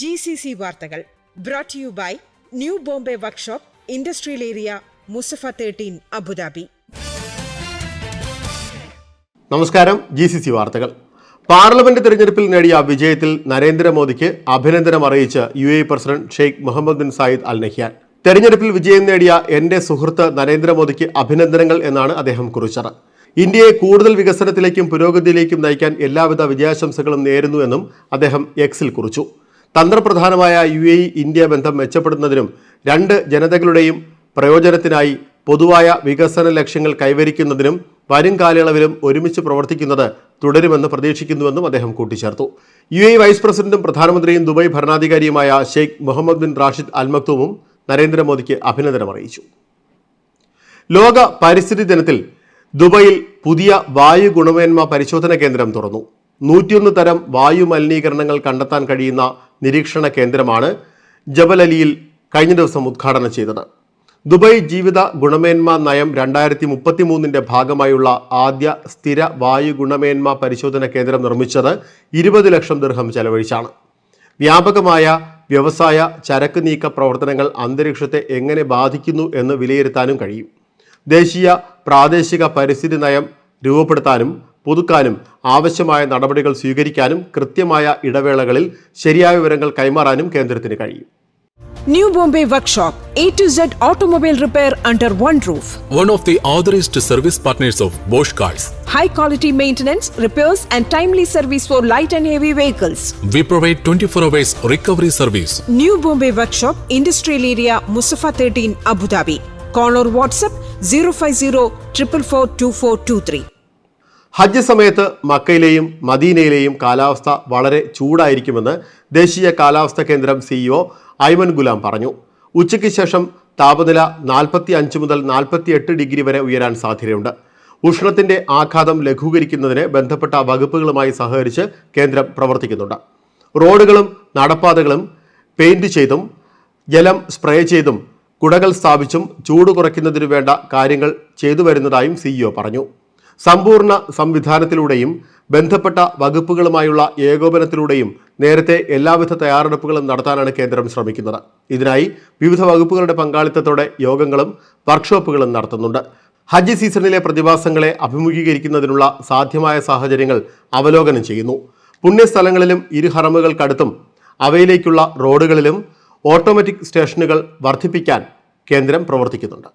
G C C വാർത്തകൾ brought you by new Bombay workshop industrial area Musaffah thirteen Abu Dhabi നമസ്കാരം G C C വാർത്തകൾ. Parliament തെരഞ്ഞെടുപ്പിൽ നേടിയ വിജയത്തിൽ നരേന്ദ്രമോദിക്ക് അഭിനന്ദനം അറിയിച്ച് U A president Sheikh Mohammed bin Zayed Al Nahyan തെരഞ്ഞെടുപ്പിൽ വിജയം നേടിയ എന്റെ സുഹൃത്ത് നരേന്ദ്രമോദിക്ക് അഭിനന്ദനങ്ങൾ എന്നാണ് അദ്ദേഹം കുറിച്ചത്. ഇന്ത്യയെ കൂടുതൽ വികസനത്തിലേക്കും പുരോഗതിയിലേക്കും നയിക്കാൻ എല്ലാവിധ വിജയാശംസകളും നേരുന്നുവെന്നും അദ്ദേഹം എക്സിൽ കുറിച്ചു. തന്ത്രപ്രധാനമായ യു എ ഇന്ത്യ ബന്ധം മെച്ചപ്പെടുന്നതിനും രണ്ട് ജനതകളുടെയും പ്രയോജനത്തിനായി പൊതുവായ വികസന ലക്ഷ്യങ്ങൾ കൈവരിക്കുന്നതിനും വരും കാലയളവിലും ഒരുമിച്ച് പ്രവർത്തിക്കുന്നത് തുടരുമെന്ന് പ്രതീക്ഷിക്കുന്നുവെന്നും അദ്ദേഹം കൂട്ടിച്ചേർത്തു. യു എ വൈസ് പ്രസിഡന്റും പ്രധാനമന്ത്രിയും Dubai ഭരണാധികാരിയുമായ Sheikh Mohammed bin Rashid Al മക്തൂമും നരേന്ദ്രമോദിക്ക് അഭിനന്ദനം അറിയിച്ചു. ലോക പരിസ്ഥിതി ദിനത്തിൽ ദുബായിൽ പുതിയ വായു ഗുണമേന്മ പരിശോധന കേന്ദ്രം തുറന്നു. നൂറ്റിയൊന്ന് തരം വായു മലിനീകരണങ്ങൾ കണ്ടെത്താൻ കഴിയുന്ന നിരീക്ഷണ കേന്ദ്രമാണ് ജബൽ അലിയിൽ കഴിഞ്ഞ ദിവസം ഉദ്ഘാടനം ചെയ്തത്. ദുബായ് ജീവിത ഗുണമേന്മ നയം രണ്ടായിരത്തി മുപ്പത്തി മൂന്നിന്റെ ഭാഗമായുള്ള ആദ്യ സ്ഥിര വായു ഗുണമേന്മ പരിശോധന കേന്ദ്രം നിർമ്മിച്ചത് ഇരുപത് ലക്ഷം ദീർഘം ചെലവഴിച്ചാണ്. വ്യാപകമായ വ്യവസായ ചരക്ക് നീക്ക പ്രവർത്തനങ്ങൾ അന്തരീക്ഷത്തെ എങ്ങനെ ബാധിക്കുന്നു എന്ന് വിലയിരുത്താനും കഴിയും. ദേശീയ പ്രാദേശിക പരിസ്ഥിതി നയം രൂപപ്പെടുത്താനും പുതുക്കാനും ആവശ്യമായ നടപടികൾ സ്വീകരിക്കാനും കൃത്യമായ ഇടവേളകളിൽ ശരിയായ വിവരങ്ങൾ കൈമാറാനും കേന്ദ്രത്തിന് കഴിയും. New Bombay workshop A to Z automobile repair under one roof one of the authorised service partners of Bosch cars high quality maintenance repairs and timely service for light and heavy vehicles we provide twenty four hours recovery service new Bombay workshop industrial area Musaffah thirteen Abu Dhabi caller WhatsApp zero five zero triple four two four two three ഹജ്ജ് സമയത്ത് മക്കയിലെയും മദീനയിലെയും കാലാവസ്ഥ വളരെ ചൂടായിരിക്കുമെന്ന് ദേശീയ കാലാവസ്ഥ കേന്ദ്രം CEO Ayman Ghulam പറഞ്ഞു. ഉച്ചയ്ക്ക് ശേഷം താപനില നാൽപ്പത്തി അഞ്ച് മുതൽ നാൽപ്പത്തി എട്ട് ഡിഗ്രി വരെ ഉയരാൻ സാധ്യതയുണ്ട്. ഉഷ്ണത്തിന്റെ ആഘാതം ലഘൂകരിക്കുന്നതിന് ബന്ധപ്പെട്ട വകുപ്പുകളുമായി സഹകരിച്ച് കേന്ദ്രം പ്രവർത്തിക്കുന്നുണ്ട്. റോഡുകളും നടപ്പാതകളും പെയിന്റ് ചെയ്തും ജലം സ്പ്രേ ചെയ്തും കുടകൾ സ്ഥാപിച്ചും ചൂട് കുറയ്ക്കുന്നതിനു വേണ്ട കാര്യങ്ങൾ ചെയ്തു വരുന്നതായും സിഇഒ പറഞ്ഞു. സമ്പൂർണ സംവിധാനത്തിലൂടെയും ബന്ധപ്പെട്ട വകുപ്പുകളുമായുള്ള ഏകോപനത്തിലൂടെയും നേരത്തെ എല്ലാവിധ തയ്യാറെടുപ്പുകളും നടത്താനാണ് കേന്ദ്രം ശ്രമിക്കുന്നത്. ഇതിനായി വിവിധ വകുപ്പുകളുടെ പങ്കാളിത്തത്തോടെ യോഗങ്ങളും വർക്ക്ഷോപ്പുകളും നടത്തുന്നുണ്ട്. ഹജ്ജ് സീസണിലെ പ്രതിഭാസങ്ങളെ അഭിമുഖീകരിക്കുന്നതിനുള്ള സാധ്യമായ സാഹചര്യങ്ങൾ അവലോകനം ചെയ്യുന്നു. പുണ്യസ്ഥലങ്ങളിലും ഇരു ഹറമുകൾക്കടുത്തും അവയിലേക്കുള്ള റോഡുകളിലും ഓട്ടോമാറ്റിക് സ്റ്റേഷനുകൾ വർദ്ധിപ്പിക്കാൻ കേന്ദ്രം പ്രവർത്തിക്കുന്നുണ്ട്.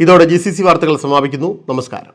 ഇതോടെ ജി സി സി വാർത്തകൾ സമാപിക്കുന്നു. നമസ്കാരം.